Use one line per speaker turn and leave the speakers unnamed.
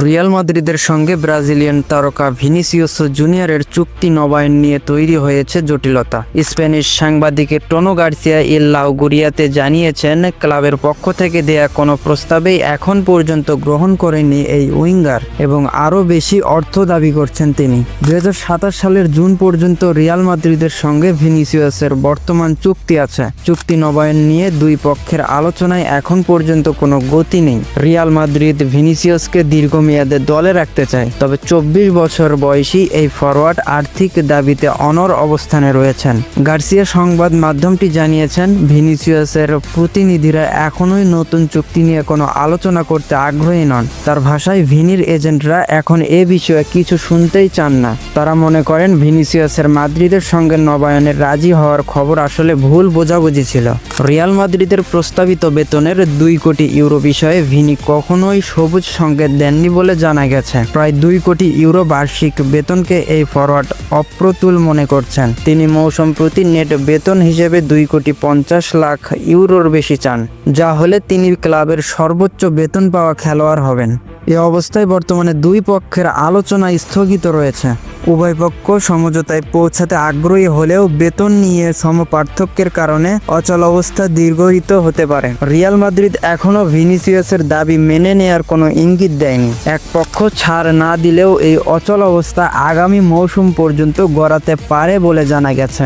Real মাদ্রিদের সঙ্গে Brazilian তারকা ভিনিসিয়াস জুনিয়রের চুক্তি নবায়ন নিয়ে তৈরি হয়েছে জটিলতা। স্প্যানিশ সাংবাদিকের টোনো গার্সিয়া ইল্লাও গুরিয়াতে জানিয়েছেন, ক্লাবের পক্ষ থেকে দেয়া কোনো প্রস্তাবেই এখন পর্যন্ত গ্রহণ করেনি এই উইঙ্গার এবং আরও বেশি অর্থ দাবি করছেন তিনি। দু হাজার সাতাশ সালের জুন পর্যন্ত রিয়াল মাদ্রিদের সঙ্গে ভিনিসিয়াসের বর্তমান চুক্তি আছে। চুক্তি নবায়ন নিয়ে দুই পক্ষের আলোচনায় এখন পর্যন্ত কোনো গতি নেই। রিয়াল মাদ্রিদ ভিনিসিয়াসকে দীর্ঘমেয়াদে দলে রাখতে চায়। তবে চব্বিশ বছর বয়সী এই ফরওয়ার্ড আর্থিক দাবিতে অনর অবস্থানে রয়েছেন। গার্সিয়া সংবাদ মাধ্যমটি জানিয়েছেন, ভিনিসিয়াসের প্রতিনিধিরা এখনোই নতুন চুক্তি নিয়ে কোনো আলোচনা করতে আগ্রহী নন। তার ভাষায়, ভিনির এজেন্টরা এখন এ বিষয়ে কিছু শুনতেই চান না। তারা মনে করেন, ভিনিসিয়াসের মাদ্রিদের সঙ্গে নবায়নের রাজি হওয়ার খবর আসলে ভুল বোঝাবুঝি ছিল। রিয়াল মাদ্রিদের প্রস্তাবিত বেতনের দুই কোটি ইউরো বিষয়ে ভিনি কখনোই সবুজ সংকেত দেননি বলে জানা গেছে, প্রায় দুই কোটি ইউরো বার্ষিক বেতনকে এই ফরওয়ার্ড অপ্রতুল মনে করছেন। তিনি মৌসুম প্রতি নেট বেতন হিসেবে দুই কোটি পঞ্চাশ লাখ ইউরোর বেশি চান, যা হলে তিনি ক্লাবের সর্বোচ্চ বেতন পাওয়া খেলোয়াড় হবেন। এ অবস্থায় বর্তমানে দুই পক্ষের আলোচনা স্থগিত রয়েছে। উভয় পক্ষ সমঝোতায় পৌঁছাতে আগ্রহী হলেও বেতন নিয়ে সম পার্থক্যের কারণে অচল অবস্থা দীর্ঘহিত হতে পারে। রিয়াল মাদ্রিদ এখনও ভিনিসিয়াসের দাবি মেনে নেয়ার কোনো ইঙ্গিত দেয়নি। এক পক্ষ ছাড় না দিলেও এই অচল অবস্থা আগামী মৌসুম পর্যন্ত গড়াতে পারে বলে জানা গেছে।